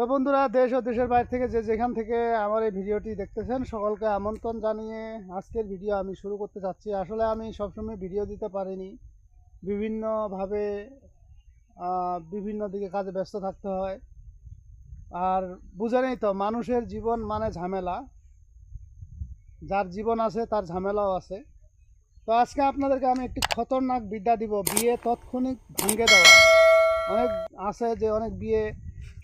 তো বন্ধুরা, দেশ ও দেশের বাইরে থেকে যে যেখান থেকে আমার এই ভিডিওটি দেখতেছেন, সকলকে আমন্ত্রণ জানিয়ে আজকের ভিডিও আমি শুরু করতে চাচ্ছি আসলে আমি সবসময় ভিডিও দিতে পারিনি। বিভিন্নভাবে বিভিন্ন দিকে কাজে ব্যস্ত থাকতে হয়। আর বুঝেনই তো, মানুষের জীবন মানে ঝামেলা। যার জীবন আছে, তার ঝামেলাও আছে। তো আজকে আপনাদেরকে আমি একটি খতরনাক বিদ্যা দিব, বিয়ে তৎক্ষণিক ভাঙ্গে দেওয়া। অনেক আছে যে, অনেক বিয়ে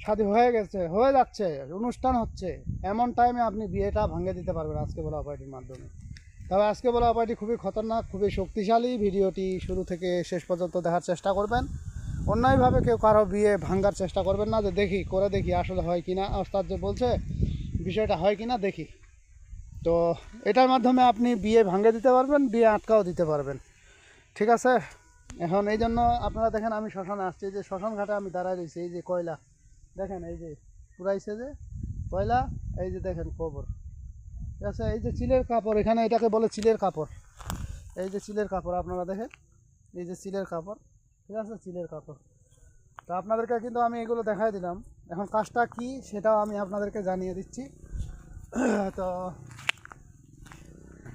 শাদী হয়ে গেছে, হয়ে যাচ্ছে, অনুষ্ঠান হচ্ছে। এমন টাইমে আপনি বিয়েটা ভাঙে দিতে পারবেন আজকে বলা উপায়টির মাধ্যমে। তবে আজকে বলা উপায়টি খুবই খতরনাক, খুবই শক্তিশালী। ভিডিওটি শুরু থেকে শেষ পর্যন্ত দেখার চেষ্টা করবেন। অন্যায়ভাবে কেউ কারও বিয়ে ভাঙ্গার চেষ্টা করবেন না, যে দেখি, করে দেখি আসলে হয় কি না ওস্তাদ যে বলছে, বিষয়টা হয় কি না দেখি। তো এটার মাধ্যমে আপনি বিয়ে ভাঙে দিতে পারবেন, বিয়ে আটকাও দিতে পারবেন। ঠিক আছে? এখন এই জন্য আপনারা দেখেন, আমি শ্মশানে আসছি। যে শ্মশান ঘাটে আমি দাঁড়ায় রয়েছি, এই যে কয়লা। দেখেন এই যে পুরাইছে যে, কয়লা, এই যে দেখেন কবর। ঠিক আছে, এই যে চিলের কাপড়, এখানে এটাকে বলে চিলের কাপড়। এই যে চিলের কাপড়, আপনারা দেখেন, এই যে চিলের কাপড়। ঠিক আছে, চিলের কাপড়। তো আপনাদেরকে কিন্তু আমি এগুলো দেখাই দিলাম। এখন কাজটা কি, সেটাও আমি আপনাদেরকে জানিয়ে দিচ্ছি। তো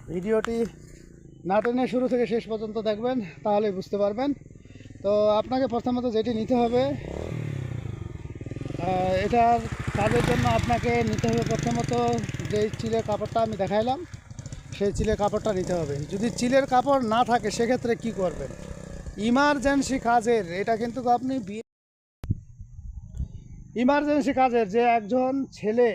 ভিডিওটি না টেনে শুরু থেকে শেষ পর্যন্ত দেখবেন তাহলে বুঝতে পারবেন। তো আপনাকে প্রথমত যেটি নিতে হবে এটার কাজের জন্য আপনাকে নিতে হবে প্রথমত যেই চিলের কাপড়টা আমি দেখাইলাম, সেই চিলের কাপড়টা নিতে হবে। যদি চিলের কাপড় না থাকে, সেক্ষেত্রে কি করবেন? ইমার্জেন্সি কাজের, এটা কিন্তু আপনি বিয়ে ইমার্জেন্সি কাজের যে একজন ছেলে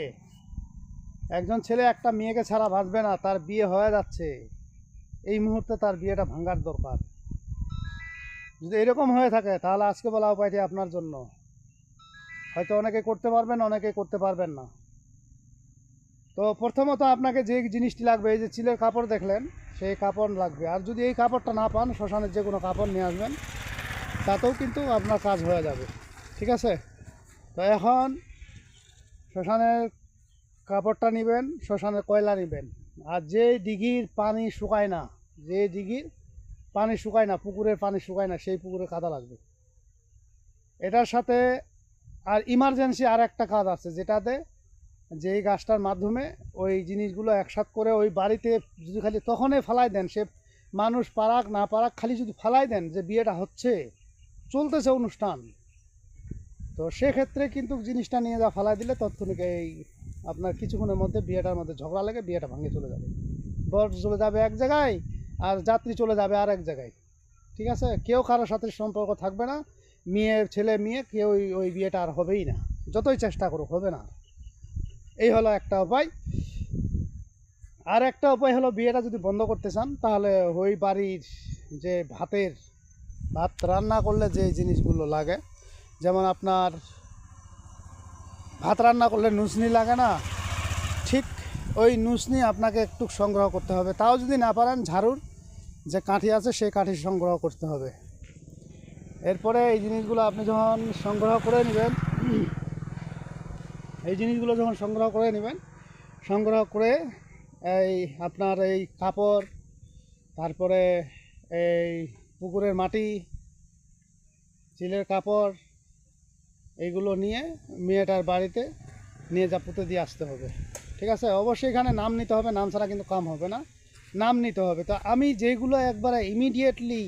একজন ছেলে একটা মেয়েকে ছাড়া বাঁচবে না, তার বিয়ে হয়ে যাচ্ছে। এই মুহূর্তে তার বিয়েটা ভাঙার দরকার। যদি এরকম হয়ে থাকে, তাহলে আজকে বলা উপায়টি আপনার জন্য। হয়তো অনেকে করতে পারবেন, অনেকে করতে পারবেন না। তো প্রথমত আপনাকে যে জিনিসটি লাগবে, এই যে চিলের কাপড় দেখলেন, সেই কাপড় লাগবে। আর যদি এই কাপড়টা না পান, শ্মশানের যে কোনো কাপড় নিয়ে আসবেন, তাতেও কিন্তু আপনার কাজ হয়ে যাবে। ঠিক আছে? তো এখন শ্মশানের কাপড়টা নেবেন, শ্মশানের কয়লা নেবেন। আর যে দিঘির পানি শুকায় না, যে দিঘির পানি শুকায় না, পুকুরের পানি শুকায় না, সেই পুকুরে কাদা লাগবে। এটার সাথে আর ইমার্জেন্সি আর একটা কাজ আছে, যেটাতে যেই গাছটার মাধ্যমে ওই জিনিসগুলো একসাথ করে ওই বাড়িতে যদি খালি তখনই ফালাই দেন, সে মানুষ পারাক না পারাক খালি যদি ফালাই দেন যে বিয়েটা হচ্ছে, চলতেছে অনুষ্ঠান। তো সেক্ষেত্রে কিন্তু জিনিসটা নিয়ে যা ফালাই দিলে তৎক্ষণিক এই আপনার কিছুক্ষণের মধ্যে বিয়েটার মধ্যে ঝগড়া লেগে বিয়েটা ভাঙে চলে যাবে। বর চলে যাবে এক জায়গায় আর যাত্রী চলে যাবে আর এক জায়গায়। ঠিক আছে? কেউ কারোর সাথে সম্পর্ক থাকবে না। মেয়ে, ছেলে, মেয়ে, কেউ ওই- ওই বিয়েটা আর হবেই না। যতই চেষ্টা করুক, হবে না। এই হলো একটা উপায়। আর একটা উপায় হলো, বিয়েটা যদি বন্ধ করতে চান, তাহলে ওই বাড়ির যে ভাতের ভাত রান্না করলে যে জিনিসগুলো লাগে, যেমন আপনার ভাত রান্না করলে নুসনি লাগে না, ঠিক ওই নুসনি আপনাকে একটু সংগ্রহ করতে হবে। তাও যদি না পারেন, ঝাড়ুর যে কাঠি আছে, সেই কাঠি সংগ্রহ করতে হবে। এরপরে এই জিনিসগুলো আপনি যখন সংগ্রহ করে নেবেন, এই জিনিসগুলো যখন সংগ্রহ করে নেবেন, সংগ্রহ করে এই আপনার এই কাপড়, তারপরে এই পুকুরের মাটি, চিলের কাপড়, এইগুলো নিয়ে মেয়েটার বাড়িতে নিয়ে যা পুঁতে দিয়ে আসতে হবে। ঠিক আছে? অবশ্যই এখানে নাম নিতে হবে, নাম ছাড়া কিন্তু কাম হবে না। নাম নিতে হবে। তো আমি যেগুলো একবারে ইমিডিয়েটলি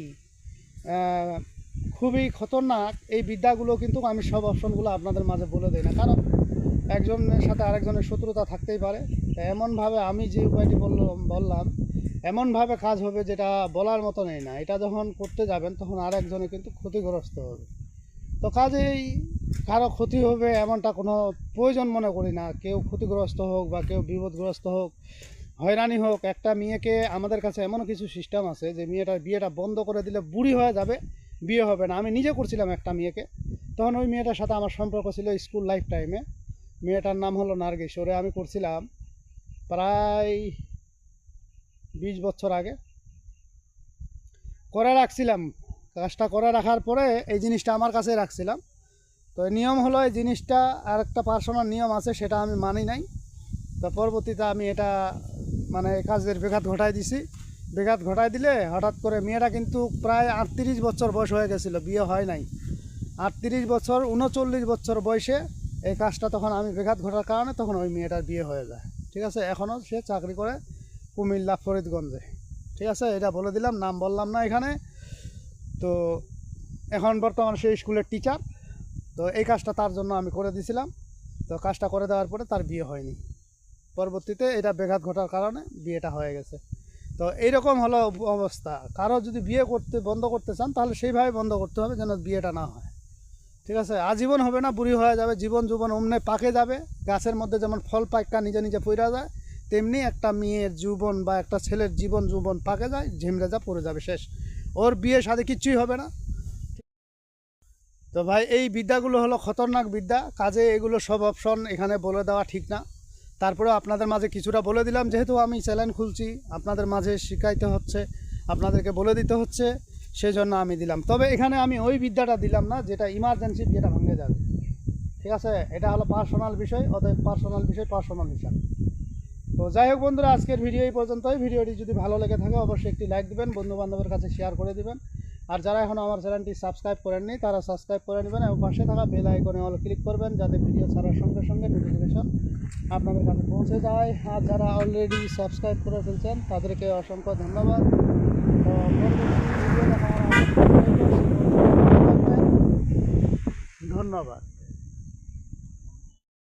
খুবই খতরনাক এই বিদ্যাগুলো কিন্তু আমি সব অপশনগুলো আপনাদের মাঝে বলে দিই না। কারণ একজনের সাথে আরেকজনের শত্রুতা থাকতেই পারে। এমনভাবে আমি যে উপায়টি বললাম বললাম, এমনভাবে কাজ হবে যেটা বলার মতো নেই না। এটা যখন করতে যাবেন, তখন আরেকজনে কিন্তু ক্ষতিগ্রস্ত হবে। তো কাজেই কারও ক্ষতি হবে এমনটা কোনো প্রয়োজন মনে করি না। কেউ ক্ষতিগ্রস্ত হোক বা কেউ বিপদগ্রস্ত হোক, হয়রানি হোক, একটা মেয়েকে আমাদের কাছে এমন কিছু সিস্টেম আছে যে মেয়েটার বিয়েটা বন্ধ করে দিলে বুড়ি হয়ে যাবে। বিয়ে হবে না। আমি নিজে করছিলাম একটা মেয়েকে। তখন ওই মেয়েটার সাথে আমার সম্পর্ক ছিল স্কুল লাইফ টাইমে মেয়েটার নাম হলো নার্গিস। ওরে আমি করছিলাম প্রায় বিশ বছর আগে। করে রাখছিলাম। কাজটা করে রাখার পরে এই জিনিসটা আমার কাছে রাখছিলাম। তো নিয়ম হলো এই জিনিসটা আর একটা পার্সোনাল নিয়ম আছে, সেটা আমি মানি নাই। তো পরবর্তীতে আমি এটা মানে কাজের বেঘাত ঘটাই দিছি। বেঘাত ঘটাই দিলে হঠাৎ করে মেয়েটা কিন্তু প্রায় আটত্রিশ বছর বয়স হয়ে গেছিল, বিয়ে হয় নাই। আটত্রিশ বছর, উনচল্লিশ বছর বয়সে এই কাজটা তখন আমি বেঘাত ঘটার কারণে তখন ওই মেয়েটার বিয়ে হয়ে যায়। ঠিক আছে? এখনও সে চাকরি করে কুমিল্লা, ফরিদগঞ্জে। ঠিক আছে? এটা বলে দিলাম, নাম বললাম না এখানে। তো এখন বর্তমানে সে স্কুলের টিচার তো এই কাজটা তার জন্য আমি করে দিয়েছিলাম তো কাজটা করে দেওয়ার পরে তার বিয়ে হয়নি। পরবর্তীতে এটা বেঘাত ঘটার কারণে বিয়েটা হয়ে গেছে। তো এইরকম হলো অবস্থা। কারও যদি বিয়ে করতে, বন্ধ করতে চান, তাহলে সেইভাবে বন্ধ করতে হবে যেন বিয়েটা না হয়। ঠিক আছে? আজীবন হবে না, বুড়ি হয়ে যাবে, জীবন জীবন অমনে পাকে যাবে। গাছের মধ্যে যেমন ফল পাইকা নিজে নিজে পইরা যায়, তেমনি একটা মেয়ের জীবন বা একটা ছেলের জীবন জীবন পাকে যায় ঝিমড়ে যা পড়ে যাবে শেষ। ওর বিয়ে সাথে কিচ্ছুই হবে না। তো ভাই, এই বিদ্যাগুলো হলো খতরনাক বিদ্যা। কাজে এগুলো সব অপশন এখানে বলে দেওয়া ঠিক না। তারপরে আপনাদের মাঝে কিছুটা বলে দিলাম, যেহেতু আমি চ্যানেল খুলছি, আপনাদের মাঝে শিখাইতে হচ্ছে, আপনাদেরকে বলে দিতে হচ্ছে সেই জন্য আমি দিলাম। তবে এখানে আমি ওই বিদ্যাটা দিলাম না, যেটা ইমার্জেন্সি যেটা ভাঙে যাবে। ঠিক আছে? এটা হলো পার্সোনাল বিষয়, অতএব পার্সোনাল বিষয় পার্সোনাল হিসাব তো যাই হোক বন্ধুরা, আজকের ভিডিও এই পর্যন্তই। ভিডিওটি যদি ভালো লেগে থাকে, অবশ্যই একটি লাইক দিবেন বন্ধু বান্ধবের কাছে শেয়ার করে দিবেন। আর যারা এখনও আমার চ্যানেলটি সাবস্ক্রাইব করেননি, তারা সাবস্ক্রাইব করে নেবেন, এবং পাশে থাকা বেল আইকনে অল ক্লিক করবেন, যাতে ভিডিও ছাড়ার সঙ্গে সঙ্গে নোটিফিকেশন আপনাদের কাছে পৌঁছে যায়। আর যারা অলরেডি সাবস্ক্রাইব করে ফেলছেন তাদেরকে অসংখ্য ধন্যবাদ। ধন্যবাদ।